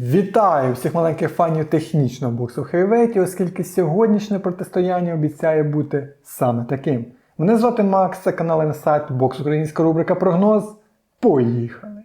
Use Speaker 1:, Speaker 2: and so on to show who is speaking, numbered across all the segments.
Speaker 1: Вітаю всіх маленьких фанів технічного боксу Хейвейті, оскільки сьогоднішнє протистояння обіцяє бути саме таким. Мене звати Макс, це канал Інсайт, бокс українська рубрика Прогноз. Поїхали!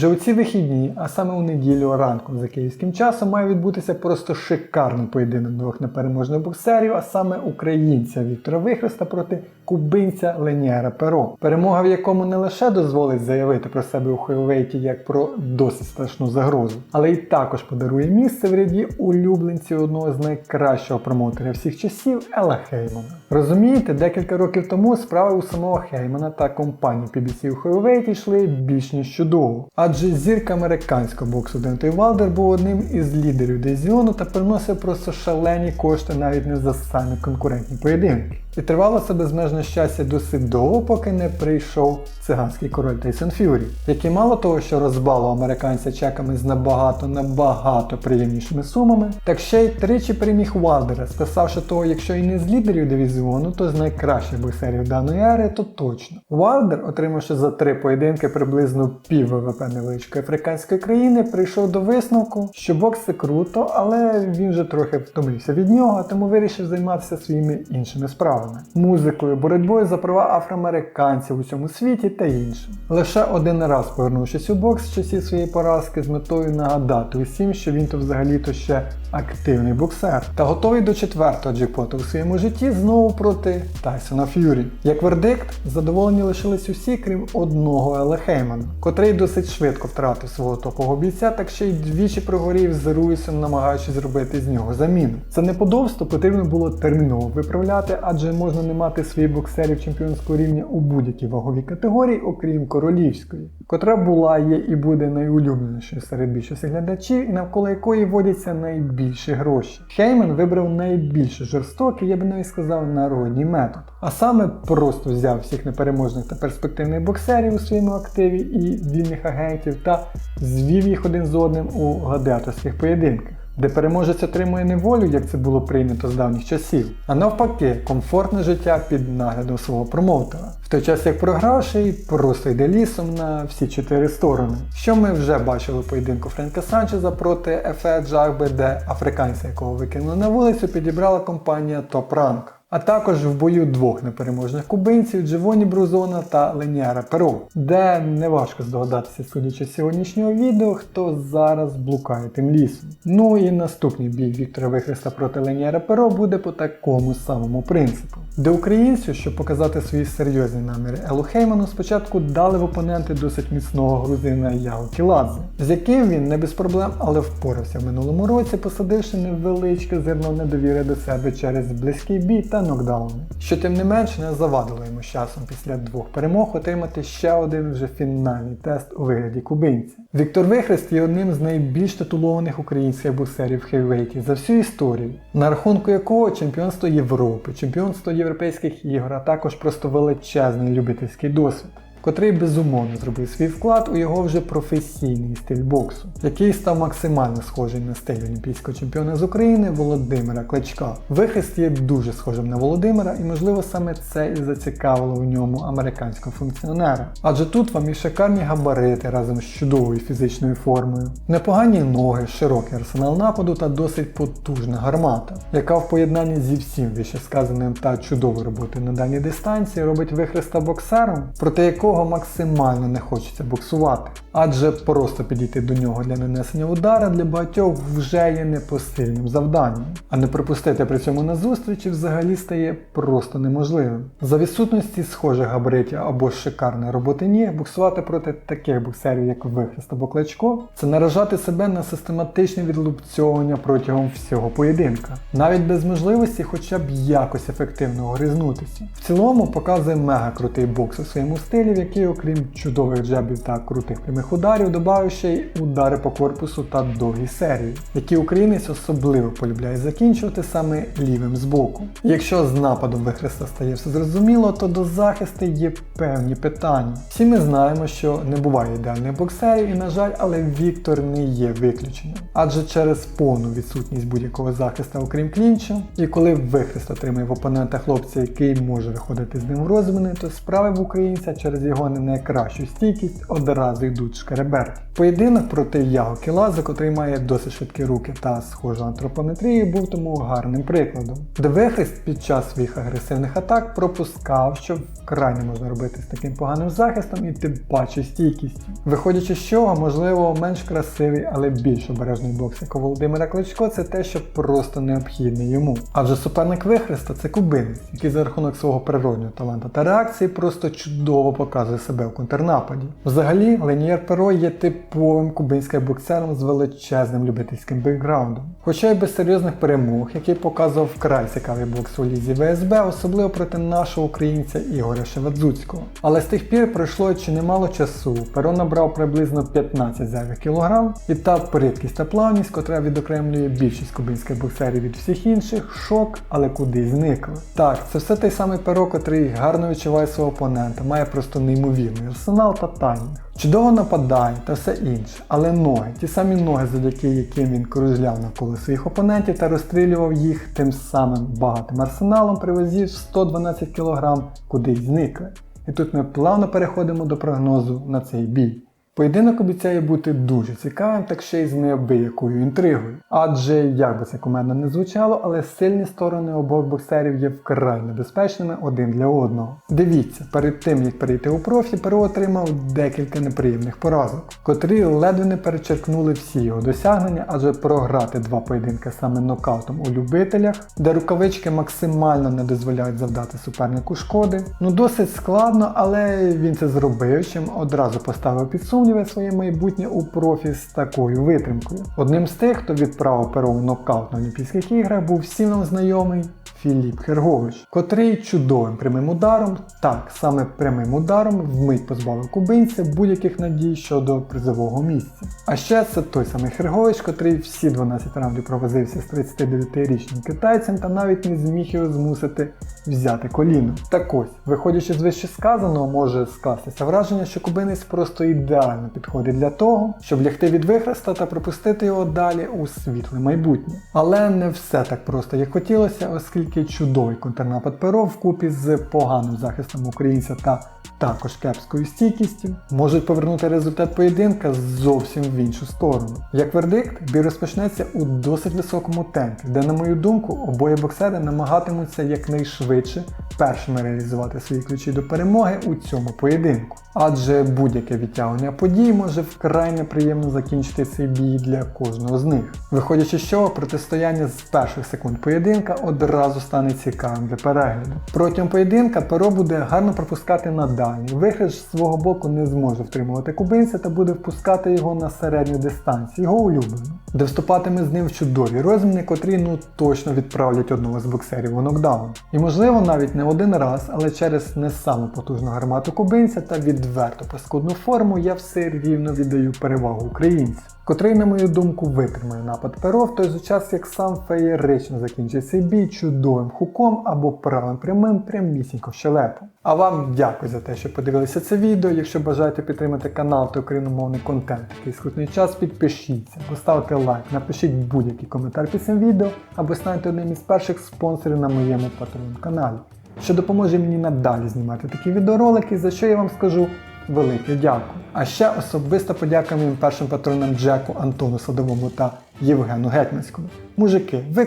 Speaker 1: Вже у ці вихідні, а саме у неділю ранком за київським часом, має відбутися просто шикарний поєдинок двох непереможних боксерів, а саме українця Віктора Вихреста проти кубинця Леніера Перо. Перемога в якому не лише дозволить заявити про себе у Хейвейті як про досить страшну загрозу, але й також подарує місце в ряді улюбленців одного з найкращого промоутера всіх часів Ела Хеймана. Розумієте, декілька років тому справи у самого Хеймана та компанії PBC у Хейвейті йшли більш ніж чудово. Адже зірка американського боксу Дентой Валдер був одним із лідерів дивізіону та приносив просто шалені кошти навіть не за самі конкурентні поєдинки. І тривало це безмежне щастя досить довго, поки не прийшов циганський король Тейсон Ф'юрі, який мало того, що розбалував американця чеками з набагато набагато приємнішими сумами, так ще й тричі переміг Валдера, списавши того, якщо і не з лідерів дивізіону, то з найкращих боксерів даної ери, то точно. Валдер, отримавши за три поєдинки приблизно пів ВВП невеличкої африканської країни, прийшов до висновку, що бокс це круто, але він вже трохи втомився від нього, тому вирішив займатися своїми іншими справами музикою, боротьбою за права афроамериканців у цьому світі та іншим. Лише один раз повернувшись у бокс з часів своєї поразки з метою нагадати усім, що він то взагалі-то ще активний боксер та готовий до четвертого джекпоту у своєму житті знову проти Тайсона Ф'юрі. Як вердикт, задоволені лишились усі, крім одного Еле Хеймана, котрий досить швидко втратив свого топового бійця, так ще й двічі прогорів з Руїсом, намагаючись зробити з нього заміну. Це неподобство потрібно було терміново виправляти, адже можна не мати своїх боксерів чемпіонського рівня у будь-якій ваговій категорії, окрім королівської, котра була, є і буде найулюбленішою серед більшості глядачів, навколо якої водяться найбільші гроші. Хейман вибрав найбільш жорстокий, я би навіть сказав, народній метод. А саме просто взяв всіх непереможних та перспективних боксерів у своєму активі і вільних агентів та звів їх один з одним у гладіаторських поєдинках де переможець отримує не волю, як це було прийнято з давніх часів, а навпаки, комфортне життя під наглядом свого промоутера. В той час як програвший просто йде лісом на всі чотири сторони. Що ми вже бачили в поєдинку Френка Санчеза проти Ефе Джагби, де африканця, якого викинули на вулицю, підібрала компанія Top Rank. А також в бою двох непереможних кубинців Дживоні Брузона та Леніара Перо, де неважко здогадатися, судячи з сьогоднішнього відео, хто зараз блукає тим лісом. Ну і наступний бій Віктора Вихреста проти Леніара Перо буде по такому самому принципу. Де українцю, щоб показати свої серйозні наміри Елу Хейману, спочатку дали в опоненти досить міцного грузина Яо Кіладзе, з яким він не без проблем, але впорався в минулому році, посадивши невеличке зерно недовіри до себе через близький бій та нокдауни. Що тим не менш не завадило йому часом після двох перемог отримати ще один вже фінальний тест у вигляді кубинця. Віктор Вихрест є одним з найбільш титулованих українських боксерів в хейвейті за всю історію, на рахунку якого чемпіонство Європи, чемпіонство європейських ігор, а також просто величезний любительський досвід котрий безумовно зробив свій вклад у його вже професійний стиль боксу, який став максимально схожий на стиль олімпійського чемпіона з України Володимира Кличка. Вихрест є дуже схожим на Володимира, і можливо саме це і зацікавило у ньому американського функціонера. Адже тут вам і шикарні габарити разом з чудовою фізичною формою, непогані ноги, широкий арсенал нападу та досить потужна гармата, яка в поєднанні зі всім вищесказаним та чудовою роботою на даній дистанції робить вихреста боксером, проти якого якого максимально не хочеться боксувати. Адже просто підійти до нього для нанесення удара для багатьох вже є непосильним завданням. А не припустити при цьому на зустрічі взагалі стає просто неможливим. За відсутності схожих габаритів або шикарної роботи ніг, боксувати проти таких боксерів, як Вихрест або Кличко, це наражати себе на систематичне відлупцьовування протягом всього поєдинка, навіть без можливості хоча б якось ефективно гризнутися. В цілому показує мега крутий бокс у своєму стилі, який, окрім чудових джебів та крутих прямих ударів, додав ще й удари по корпусу та довгі серії, які українець особливо полюбляє закінчувати саме лівим збоку. Якщо з нападом вихреста стає все зрозуміло, то до захисту є певні питання. Всі ми знаємо, що не буває ідеальних боксерів, і на жаль, але Віктор не є виключенням. Адже через повну відсутність будь-якого захисту, окрім клінчу, і коли вихрест отримує в опонента хлопця, який може виходити з ним в розміни, то справи в українця через його не найкращу стійкість одразу йдуть шкереберки. Поєдинок проти Яго Кілаза, котрий має досить швидкі руки та схожу антропометрію, був тому гарним прикладом. Де вихрест під час своїх агресивних атак пропускав, що вкрай можна робити з таким поганим захистом і тим паче стійкістю. Виходячи з чого, можливо, менш красивий, але більш обережний бокс, як у Володимира Кличко, це те, що просто необхідне йому. Адже суперник вихреста це кубинець, який за рахунок свого природнього таланту та реакції просто чудово показує себе в контрнападі. Взагалі, Ленієр Перо є типовим кубинським боксером з величезним любительським бекграундом. Хоча й без серйозних перемог, який показував вкрай цікавий бокс у лізі ВСБ, особливо проти нашого українця Ігоря Шевадзуцького. Але з тих пір пройшло чи немало часу. Перо набрав приблизно 15 зайвих кілограм, і та придкість та плавність, котра відокремлює більшість кубинських боксерів від всіх інших, шок, але кудись зникли. Так, це все той самий перо, котрий гарно відчуває свого опонента, має просто неймовірний арсенал та таймінг. Чудово нападає та все інше, але ноги, ті самі ноги, завдяки яким він кружляв навколо своїх опонентів та розстрілював їх тим самим багатим арсеналом, привозів 112 кг, кудись зникли. І тут ми плавно переходимо до прогнозу на цей бій. Поєдинок обіцяє бути дуже цікавим, так ще й з неабиякою інтригою. Адже, як би це комедно не звучало, але сильні сторони обох боксерів є вкрай небезпечними один для одного. Дивіться, перед тим як перейти у профі, Перо отримав декілька неприємних поразок, котрі ледве не перечеркнули всі його досягнення, адже програти два поєдинки саме нокаутом у любителях, де рукавички максимально не дозволяють завдати супернику шкоди. Ну досить складно, але він це зробив, чим одразу поставив під сумніви своє майбутнє у профі з такою витримкою. Одним з тих, хто відправив перо в нокаут на Олімпійських іграх, був всім нам знайомий Філіп Хергович, котрий чудовим прямим ударом, так саме прямим ударом, вмить позбавив кубинця будь-яких надій щодо призового місця. А ще це той самий Хергович, котрий всі 12 раундів провозився з 39-річним китайцем та навіть не зміг його змусити взяти коліно. Так ось, виходячи з вище сказаного, може скластися враження, що кубинець просто ідеально підходить для того, щоб лягти від вихреста та пропустити його далі у світле майбутнє. Але не все так просто, як хотілося, оскільки чудовий контрнапад Перо вкупі з поганим захистом українця та також кепською стійкістю можуть повернути результат поєдинка зовсім в іншу сторону. Як вердикт, бій розпочнеться у досить високому темпі, де, на мою думку, обоє боксери намагатимуться якнайшвидше першими реалізувати свої ключі до перемоги у цьому поєдинку. Адже будь-яке відтягування подій може вкрай неприємно закінчити цей бій для кожного з них. Виходячи з чого, протистояння з перших секунд поєдинка одразу стане цікавим для перегляду. Протягом поєдинка перо буде гарно пропускати на дальній. Вихреж з свого боку не зможе втримувати кубинця та буде впускати його на середню дистанцію, його улюблену, де вступатиме з ним в чудові розміни, котрі ну точно відправлять одного з боксерів у нокдаун. І можливо навіть не один раз, але через не саме потужну гармату кубинця та відверто паскудну форму я все рівно віддаю перевагу українцю. Котрий, на мою думку, витримає напад перо, в той же час як сам феєрично закінчить цей бій чудовим хуком або правим прямим прямісінько в щелепу. А вам дякую за те, що подивилися це відео. Якщо бажаєте підтримати канал та україномовний контент такий скрутний час, підпишіться, поставте лайк, напишіть будь-який коментар під цим відео або станьте одним із перших спонсорів на моєму Patreon каналі, що допоможе мені надалі знімати такі відеоролики, за що я вам скажу велике дякую. А ще особиста подяка моїм першим патронам Джеку, Антону Садовому та Євгену Гетьманському. Мужики, ви!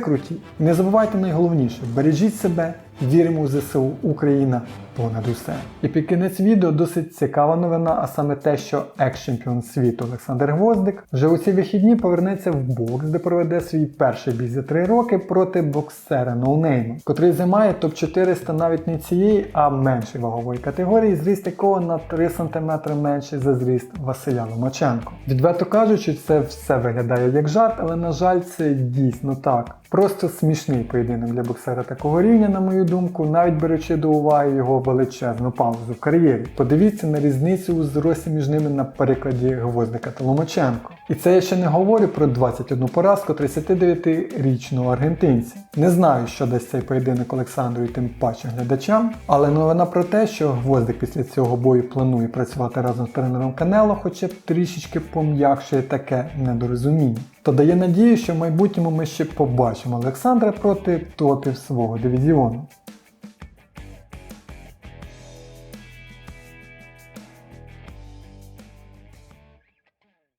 Speaker 1: Не забувайте найголовніше, бережіть себе, віримо в ЗСУ Україна понад усе. І під кінець відео досить цікава новина, а саме те, що екс-чемпіон світу Олександр Гвоздик вже у ці вихідні повернеться в бокс, де проведе свій перший бій за 3 роки проти боксера ноунейма, котрий займає топ-400 навіть не цієї, а меншої вагової категорії, зріст якого на 3 см менший за зріст Василя Ломаченко. Відверто кажучи, це все виглядає як жарт, але на жаль, це дійсно так. Просто смішний поєдинок для боксера такого рівня, на мою думку, навіть беручи до уваги його величезну паузу в кар'єрі. Подивіться на різницю у зрості між ними на перекладі Гвоздика та Ломаченко. І це я ще не говорю про 21 поразку 39-річного аргентинця. Не знаю, що дасть цей поєдинок Олександру і тим паче глядачам, але новина про те, що Гвоздик після цього бою планує працювати разом з тренером Канело, хоча б трішечки пом'якшує таке недорозуміння. То дає надію, що в майбутньому ми ще побачимо Олександра проти топів свого дивізіону.